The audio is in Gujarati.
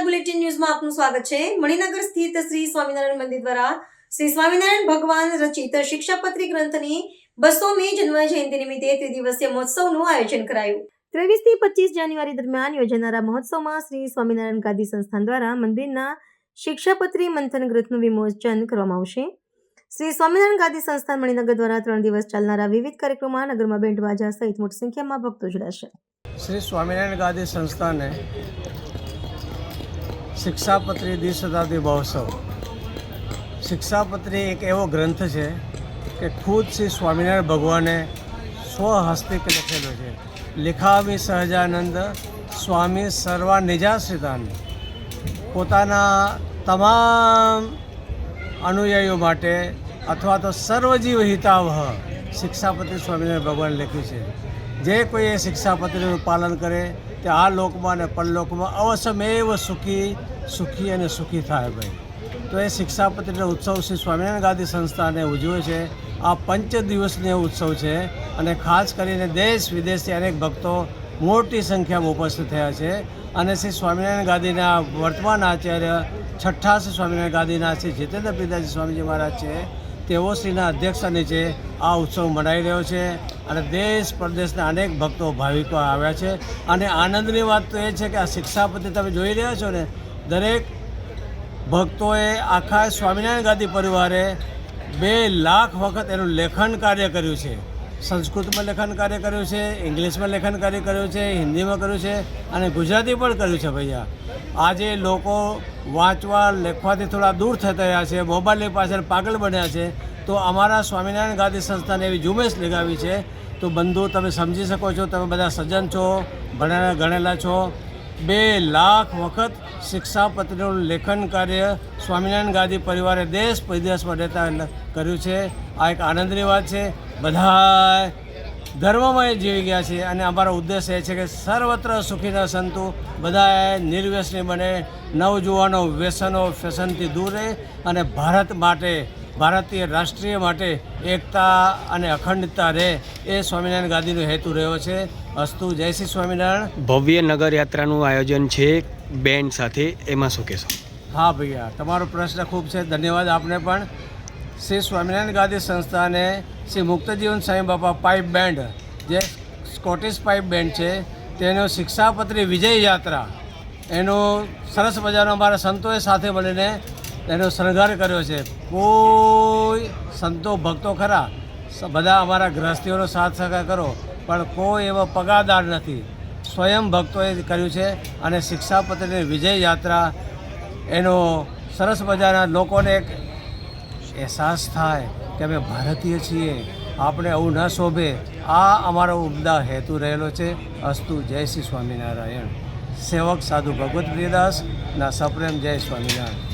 આપનું સ્વાગત છે. મણિનગર સ્થિત શ્રી સ્વામિનારાયણ મંદિર દ્વારા શ્રી સ્વામિનારાયણ ભગવાન રચિત શિક્ષાપત્રી ગ્રંથની બસોમી જન્મ જયંતિ નિમિત્તે ત્રિદિવસીય મહોત્સવનું આયોજન કરાયું. ત્રેવીસથી પચીસ જાન્યુઆરી દરમિયાન યોજાનારા મહોત્સવમાં શ્રી સ્વામિનારાયણ ગાદી સંસ્થાન દ્વારા મંદિરના શિક્ષાપત્રી મંથન ગ્રંથનું વિમોચન કરવામાં આવશે. શ્રી સ્વામિનારાયણ ગાદી સંસ્થાન મણિનગર દ્વારા ત્રણ દિવસ ચાલનારા વિવિધ કાર્યક્રમોમાં નગરમાં બેન્ડ બાજા સહિત મોટી સંખ્યામાં ભક્તો જોડાશે. શ્રી સ્વામિનારાયણ ગાદી સંસ્થાને શિક્ષાપત્રી દ્વિશતાબ્દી મહોત્સવ. શિક્ષાપત્રી એક એવો ગ્રંથ છે કે ખુદ શ્રી સ્વામિનારાયણ ભગવાને સ્વહસ્તિક લખેલો છે. લિખામી સહજાનંદ સ્વામી સર્વા નિજાશ્રિતાન પોતાના તમામ અનુયાયીઓ માટે અથવા તો સર્વજીવ હિતાવહ શિક્ષાપત્રી સ્વામિનારાયણ ભગવાન લખ્યું છે. જે કોઈ એ શિક્ષાપત્રીનું પાલન કરે, તે આ લોકમાં અને પરલોકમાં અવશ્યમેવ સુખી સુખી અને સુખી થાય ભાઈ. તો એ શિક્ષાપત્રીનો ઉત્સવ શ્રી સ્વામિનારાયણ ગાંધી સંસ્થાને ઉજવે છે. આ પંચ દિવસનો ઉત્સવ છે અને ખાસ કરીને દેશ વિદેશથી અનેક ભક્તો મોટી સંખ્યામાં ઉપસ્થિત થયા છે. અને શ્રી સ્વામિનારાયણ ગાંધીના વર્તમાન આચાર્ય છઠ્ઠા શ્રી સ્વામિનારાયણ ગાંધીના શ્રી જીતેન્દ્ર પિતાજી સ્વામીજી મહારાજ છે. તેઓ શ્રીના અધ્યક્ષ નીચે આ ઉત્સવ મનાઈ રહ્યો છે. અને દેશ પ્રદેશના અનેક ભક્તો ભાવિકો આવ્યા છે. અને આનંદની વાત તો એ છે કે આ શિક્ષાપતિ તમે જોઈ રહ્યા છો ને, દરેક ભક્તોએ આખા સ્વામિનારાયણ ગાંધી પરિવારે બે લાખ વખત એનું લેખન કાર્ય કર્યું છે. સંસ્કૃતમાં લેખન કાર્ય કર્યું છે, ઇંગ્લિશમાં લેખન કાર્ય કર્યું છે, હિન્દીમાં કર્યું છે અને ગુજરાતી પણ કર્યું છે ભૈયા. આજે લોકો વાંચવા, લખવાથી થોડા દૂર થતા રહ્યા છે, મોબાઈલની પાછળ પાગલ બન્યા છે. તો અમારા સ્વામિનારાયણ ગાદી સંસ્થાને એવી ઝુંબેશ લગાવી છે. તો બંધુ, તમે સમજી શકો છો, તમે બધા સજ્જન છો, ભણેલા, ગણેલા છો. બે લાખ વખત શિક્ષાપત્રીનું લેખન કાર્ય સ્વામિનારાયણ ગાદી પરિવારે દેશ વિદેશમાં રહેતા કર્યું છે. આ એક આનંદની વાત છે. બધા ધર્મમય જીવી ગયા છે અને અમારો ઉદ્દેશ એ છે કે સર્વત્ર સુખીના સંતુ બધા નિર્વ્યસની બને. નવજુવાનો વ્યસનો ફેશનથી દૂર રહે અને ભારત માટે ભારતીય રાષ્ટ્રીય માટે એકતા અને અખંડતા રહે એ સ્વામિનારાયણ ગાદીનો હેતુ રહ્યો છે. અસ્તુ જય શ્રી સ્વામિનારાયણ. ભવ્ય નગર યાત્રાનું આયોજન છે બેન્ડ સાથે. એમાં શું કહેશો? હા ભૈયા તમારો પ્રશ્ન ખૂબ છે. ધન્યવાદ આપને પણ. શ્રી સ્વામિનારાયણ ગાદી સંસ્થાને શ્રી મુક્તજીવન સાંઈ બાપા પાઇપ બેન્ડ જે સ્કોટિશ પાઇપ બેન્ડ છે તેનો શિક્ષાપત્રી વિજય યાત્રા એનો સરસ મજાનો અમારા સંતોએ સાથે મળીને એનો શણગાર કર્યો છે. કોઈ સંતો, ભક્તો ખરા બધા અમારા ગ્રહસ્થીઓનો સાથ સહકાર કરો, પણ કોઈ એવો પગારદાર નથી. સ્વયં ભક્તોએ કર્યું છે અને શિક્ષાપત્રની વિજય યાત્રા એનો સરસ મજાના લોકોને એક અહેસાસ થાય કે અમે ભારતીય છીએ, આપણે આવું ન શોભે. આ અમારો ઉમદા હેતુ રહેલો છે. અસ્તુ જય શ્રી સ્વામિનારાયણ. સેવક સાધુ ભગવત પ્રિયદાસ, ના સપ્રેમ જય સ્વામિનારાયણ.